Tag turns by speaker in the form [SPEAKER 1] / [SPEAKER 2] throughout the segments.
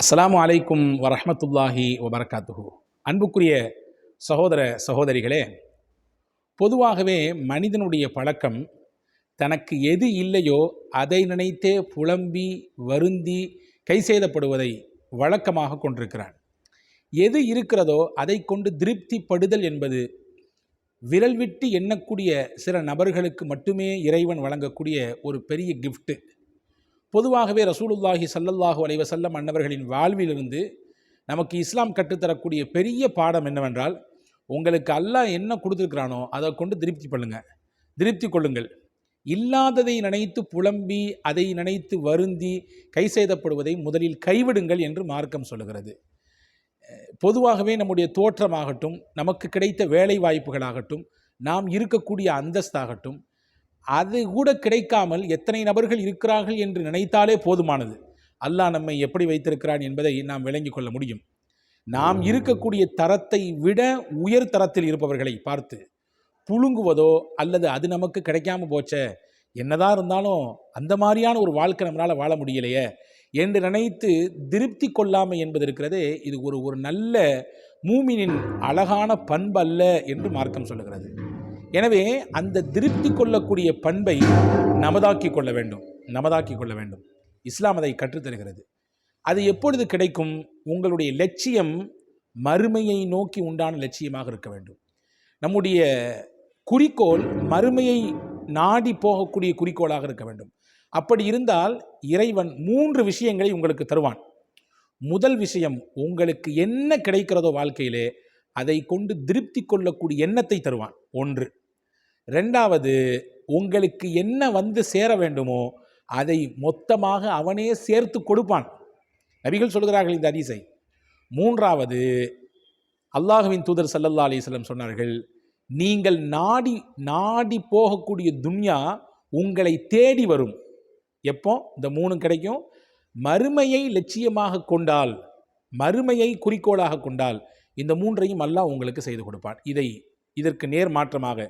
[SPEAKER 1] அஸ்லாம் அலைக்கும் வரமத்துல்லாஹி வபரகாத்துஹு. அன்புக்குரிய சகோதர சகோதரிகளே பொதுவாகவே மனிதனுடைய பழக்கம் தனக்கு எது இல்லையோ அதை நினைத்தே புலம்பி வருந்தி கை செய்தப்படுவதை வழக்கமாக கொண்டிருக்கிறான். எது இருக்கிறதோ அதை கொண்டு திருப்திப்படுதல் என்பது விரல் விட்டு எண்ணக்கூடிய சில நபர்களுக்கு மட்டுமே இறைவன் வழங்கக்கூடிய ஒரு பெரிய கிஃப்ட்டு பொதுவாகவே ரசூலுல்லாஹி சல்லல்லாஹு அலைஹி வஸல்லம் அன்னவர்களின் வாழ்விலிருந்து நமக்கு இஸ்லாம் கற்றுத்தரக்கூடிய பெரிய பாடம் என்னவென்றால் உங்களுக்கு அல்லாஹ் என்ன கொடுத்துருக்கிறானோ அதை கொண்டு திருப்தி பண்ணுங்கள் திருப்தி கொள்ளுங்கள். இல்லாததை நினைத்து புலம்பி அதை நினைத்து வருந்தி கை செய்தப்படுவதை முதலில் கைவிடுங்கள் என்று மார்க்கம் சொல்லுகிறது. பொதுவாகவே நம்முடைய தோற்றமாகட்டும் நமக்கு கிடைத்த வேலை வாய்ப்புகளாகட்டும் நாம் இருக்கக்கூடிய அந்தஸ்தாகட்டும் அது கூட கிடைக்காமல் எத்தனை நபர்கள் இருக்கிறார்கள் என்று நினைத்தாலே போதுமானது. அல்லாஹ் நம்மை எப்படி வைத்திருக்கிறான் என்பதை நாம் விளங்கிக் கொள்ள முடியும். நாம் இருக்கக்கூடிய தரத்தை விட உயர் தரத்தில் இருப்பவர்களை பார்த்து புழுங்குவதோ அல்லது அது நமக்கு கிடைக்காம போச்சே என்னதான் இருந்தாலும் அந்த மாதிரியான ஒரு வாழ்க்கை நம்மளால் வாழ முடியலையே என்று நினைத்து திருப்தி கொள்ளாமை என்பது இருக்கிறதே இது ஒரு ஒரு நல்ல மூமினின் அழகான பண்பு அல்ல என்று மார்க்கம் சொல்லுகிறது. எனவே அந்த திருப்தி கொள்ளக்கூடிய பண்பை நமதாக்கி கொள்ள வேண்டும். நமதாக்கி கொள்ள வேண்டும். இஸ்லாம் அதை கற்றுத்தருகிறது அது எப்பொழுது கிடைக்கும்? உங்களுடைய லட்சியம் மறுமையை நோக்கி உண்டான லட்சியமாக இருக்க வேண்டும். நம்முடைய குறிக்கோள் மறுமையை நாடி போகக்கூடிய குறிக்கோளாக இருக்க வேண்டும். அப்படி இருந்தால் இறைவன் மூன்று விஷயங்களை உங்களுக்கு தருவான். முதல் விஷயம் உங்களுக்கு என்ன கிடைக்கிறதோ வாழ்க்கையிலே அதை கொண்டு திருப்தி கொள்ளக்கூடிய எண்ணத்தை தருவான். ஒன்று ரெண்டாவது உங்களுக்கு என்ன வந்து சேர வேண்டுமோ அதை மொத்தமாக அவனே சேர்த்து கொடுப்பான். நபிகள் சொல்கிறார்கள் இந்த அரிசை மூன்றாவது அல்லாஹுவின் தூதர் சல்லல்லா அலிஸ்லம் சொன்னார்கள் நீங்கள் நாடி நாடி போகக்கூடிய துன்யா உங்களை தேடி வரும். எப்போ? இந்த மூணு கிடைக்கும். மறுமையை லட்சியமாக கொண்டால் மறுமையை குறிக்கோளாக கொண்டால் இந்த மூன்றையும் அல்லாஹ் உங்களுக்கு செய்து கொடுப்பான். இதை இதற்கு நேர் மாற்றமாக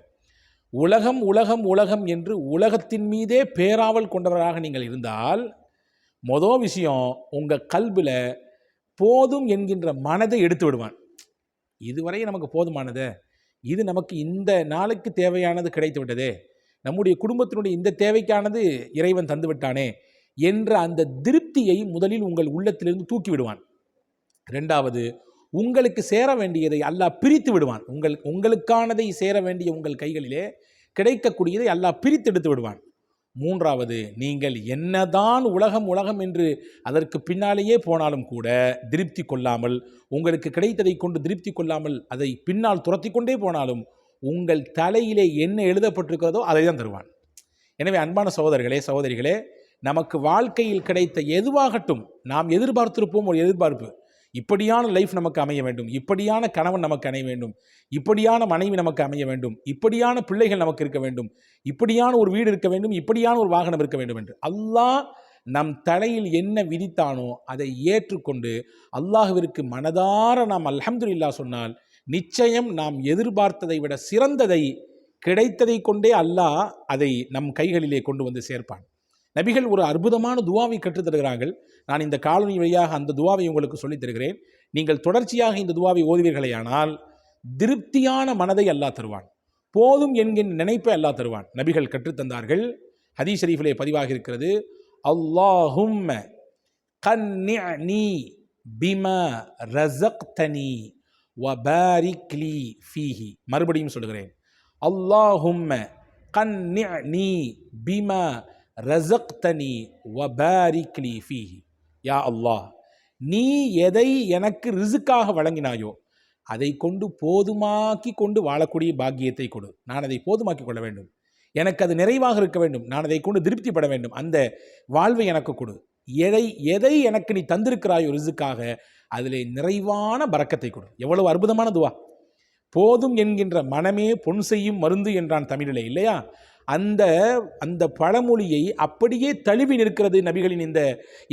[SPEAKER 1] உலகம் உலகம் உலகம் என்று உலகத்தின் மீதே பேராவல் கொண்டவராக நீங்கள் இருந்தால் மொதல் விஷயம் உங்கள் கல்பில் போதும் என்கின்ற மனதை எடுத்து விடுவான். இதுவரை நமக்கு போதுமானது? இது நமக்கு இந்த நாளுக்கு தேவையானது கிடைத்து விட்டதே. நம்முடைய குடும்பத்தினுடைய இந்த தேவைக்கானது இறைவன் தந்து விட்டானே என்ற அந்த திருப்தியை முதலில் உங்கள் உள்ளத்திலிருந்து தூக்கி விடுவான். ரெண்டாவது உங்களுக்கு சேர வேண்டியதை அல்லாஹ் பிரித்து விடுவான். உங்கள் உங்களுக்கானதை சேர வேண்டிய உங்கள் கைகளிலே கிடைக்கக்கூடியதை அல்லாஹ் பிரித்து எடுத்து விடுவான். மூன்றாவது நீங்கள் என்னதான் உலகம் உலகம் என்று அதற்கு பின்னாலேயே போனாலும் கூட திருப்தி கொள்ளாமல் உங்களுக்கு கிடைத்ததை கொண்டு திருப்தி கொள்ளாமல் அதை பின்னால் துரத்தி கொண்டே போனாலும் உங்கள் தலையிலே என்ன எழுதப்பட்டிருக்கிறதோ அதை தான் தருவான். எனவே அன்பான சகோதரர்களே சகோதரிகளே நமக்கு வாழ்க்கையில் கிடைத்த எதுவாகட்டும் நாம் எதிர்பார்த்திருப்போம் ஒரு எதிர்பார்ப்பு. இப்படியான லைஃப் நமக்கு அமைய வேண்டும். இப்படியான கணவன் நமக்கு அமைய வேண்டும். இப்படியான மனைவி நமக்கு அமைய வேண்டும். இப்படியான பிள்ளைகள் நமக்கு இருக்க வேண்டும். இப்படியான ஒரு வீடு இருக்க வேண்டும். இப்படியான ஒரு வாகனம் இருக்க வேண்டும் என்று. அல்லாஹ் நம் தலையில் என்ன விதித்தானோ அதை ஏற்றுக்கொண்டு அல்லாஹுவிற்கு மனதார நாம் அல்ஹம்துலில்லா சொன்னால் நிச்சயம் நாம் எதிர்பார்த்ததை விட சிறந்ததை கிடைத்ததை கொண்டே அல்லாஹ் அதை நம் கைகளிலே கொண்டு வந்து சேர்ப்பான். நபிகள் ஒரு அற்புதமான துவாவை கற்றுத் தருகிறார்கள். நான் இந்த காலனி வழியாக அந்த துவாவை உங்களுக்கு சொல்லித் தருகிறேன். நீங்கள் தொடர்ச்சியாக இந்த துவாவை ஓதுவீர்களேயானால் திருப்தியான மனதை அல்லாஹ் தருவான். போதும் என்கின்ற நினைப்பை அல்லாஹ் தருவான். நபிகள் கற்றுத்தந்தார்கள் ஹதீஸ் ஷரீஃபிலே பதிவாக இருக்கிறது. அல்லாஹும் கன்னி பிம ரசக்தனி வபாரிக்லி ஃபீஹி. மறுபடியும் சொல்கிறேன் அல்லாஹும் கன்னி பிம ரசக்தனி வபாரிக்லி ஃபீஹி. யா அல்லாஹ் நீ எதை எனக்கு ரிசுக்காக வழங்கினாயோ அதை கொண்டு போதுமாக்கி கொண்டு வாழக்கூடிய பாக்கியத்தை கொடு. நான் அதை போதுமாக்கி கொள்ள வேண்டும். எனக்கு அது நிறைவாக இருக்க வேண்டும். நான் அதை கொண்டு திருப்திப்பட வேண்டும். அந்த வாழ்வை எனக்கு கொடு. எதை எதை எனக்கு நீ தந்திருக்கிறாயோ ரிசுக்காக அதில் நிறைவான பறக்கத்தை கொடு. எவ்வளவு அற்புதமான துவா. போதும் என்கின்ற மனமே பொன் செய்யும் மருந்து என்றான் தமிழிலே இல்லையா? அந்த அந்த பழமொழியை அப்படியே தழுவி நிற்கிறது நபிகளின் இந்த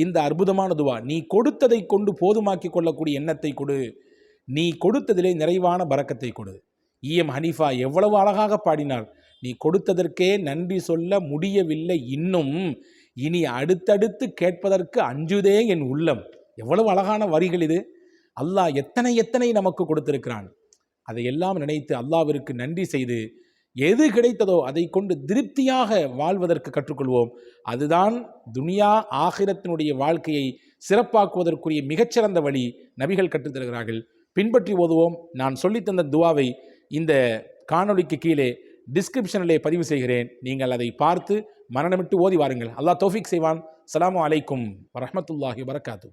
[SPEAKER 1] இந்த அற்புதமான துவா. நீ கொடுத்ததை கொண்டு போதுமாக்கி கொள்ளக்கூடிய எண்ணத்தை கொடு. நீ கொடுத்ததிலே நிறைவான பறக்கத்தை கொடு. ஈஎம் ஹனீஃபா எவ்வளவு அழகாக பாடினார். நீ கொடுத்ததற்கே நன்றி சொல்ல முடியவில்லை இன்னும். இனி அடுத்தடுத்து கேட்பதற்கு அஞ்சுதே என் உள்ளம். எவ்வளவு அழகான வரிகள் இது. அல்லாஹ் எத்தனை எத்தனை நமக்கு கொடுத்திருக்கிறான். அதையெல்லாம் நினைத்து அல்லாவிற்கு நன்றி செய்து எது கிடைத்ததோ அதை கொண்டு திருப்தியாக வாழ்வதற்கு கற்றுக்கொள்வோம். அதுதான் துனியா ஆகிரத்தினுடைய வாழ்க்கையை சிறப்பாக்குவதற்குரிய மிகச்சிறந்த வழி. நபிகள் கற்றுத்தருகிறார்கள் பின்பற்றி ஓதுவோம். நான் சொல்லித் தந்த துவாவை இந்த காணொளிக்கு கீழே டிஸ்கிரிப்ஷனிலே பதிவு செய்கிறேன். நீங்கள் அதை பார்த்து மரணமிட்டு ஓதி வாருங்கள். அல்லாஹ் தோஃபிக் செய்வான். சலாமு அலைக்கும் வரமத்துல்லாஹி வரகாத்து